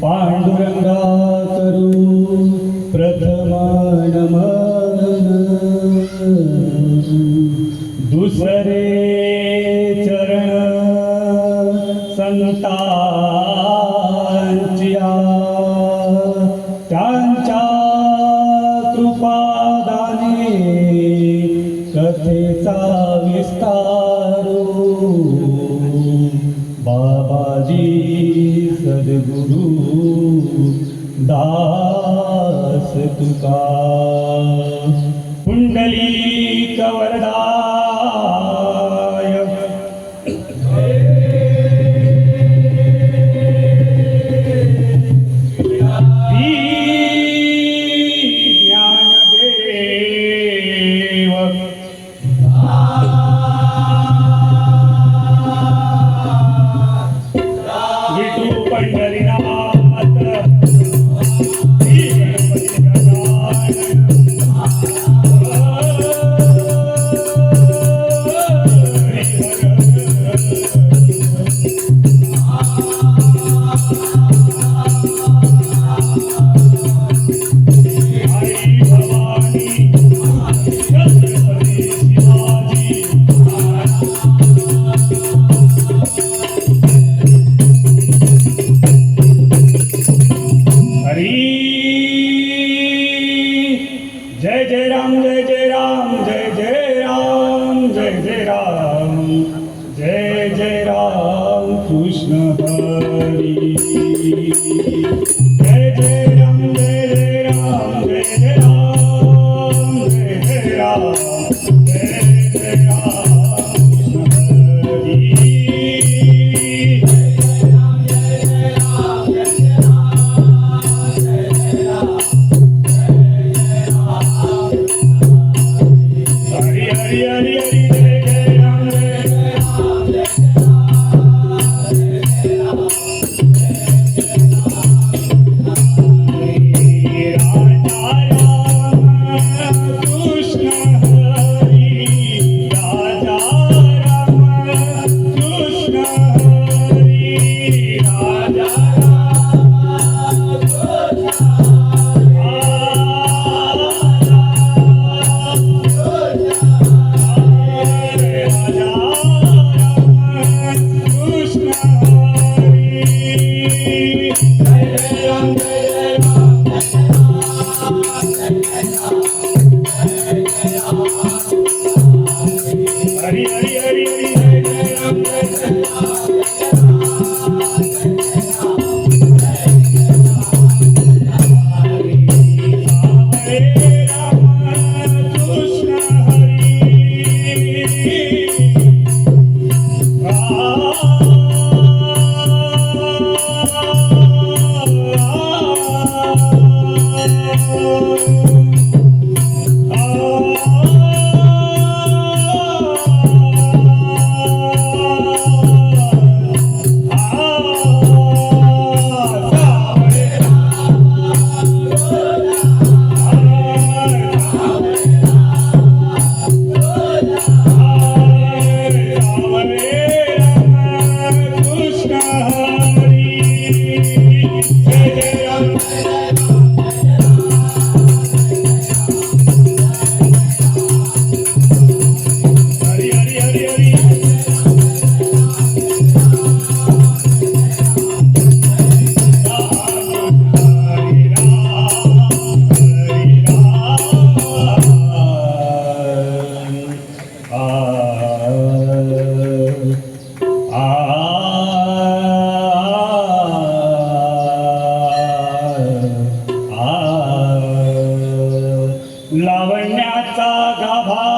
पांडुरंगा करू प्रथम दुसरे चरण संतांचिया त्यांच्या कृपादाने कथेचा विस्तारू बाबाजी सद्गुरु दास तुका। જય જય રામ, જય જય રામ, જય જય રામ, જય જય રામ, જય જય રામ, કૃષ્ણ હરી. लावण्याचा गाभा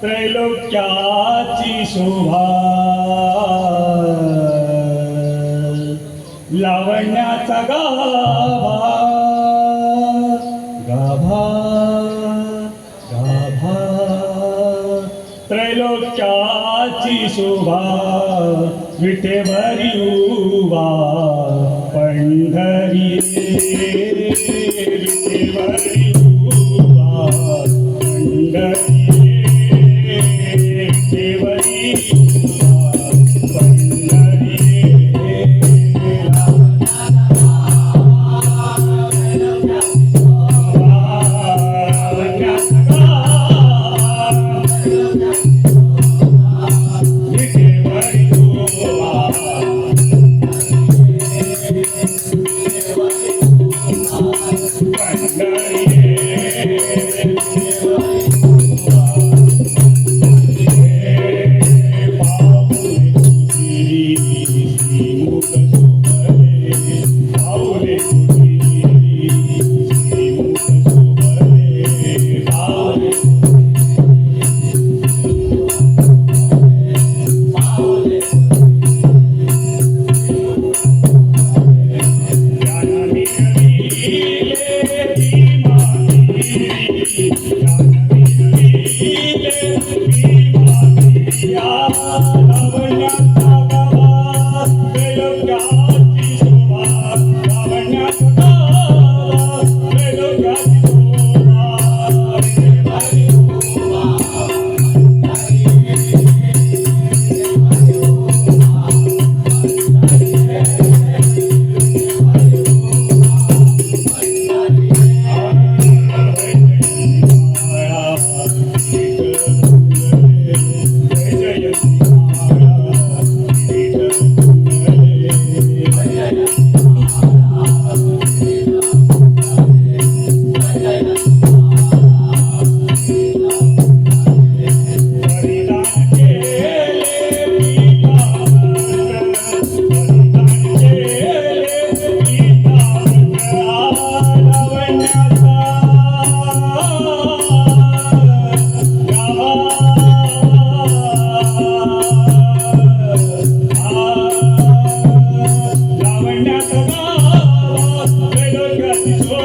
त्रैलोक्याची शोभा. लावण्याचा गाभा गाभा गाभा त्रैलोक्याची शोभा. विठेवरी उभा पंढरी. Amen.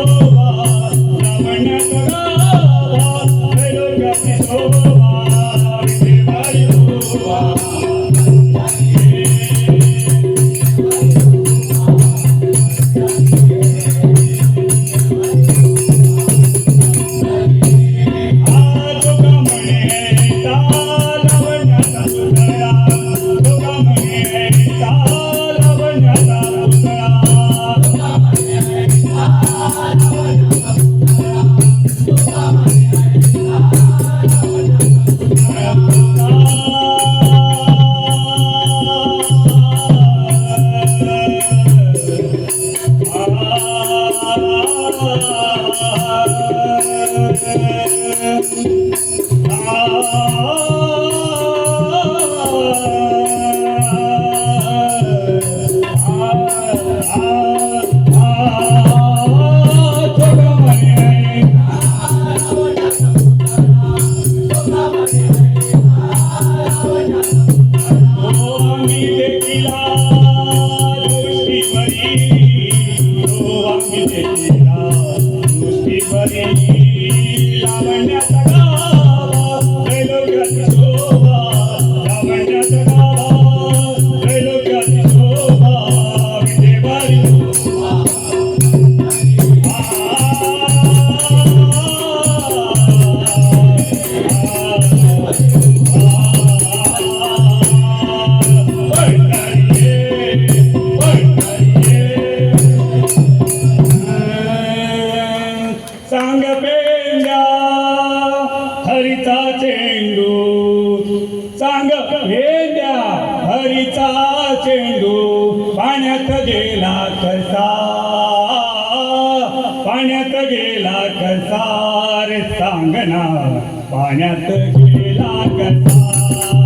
त्रैलोक्याची सार सांगना सांग ना पाण्यात गेला कसा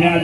Yeah,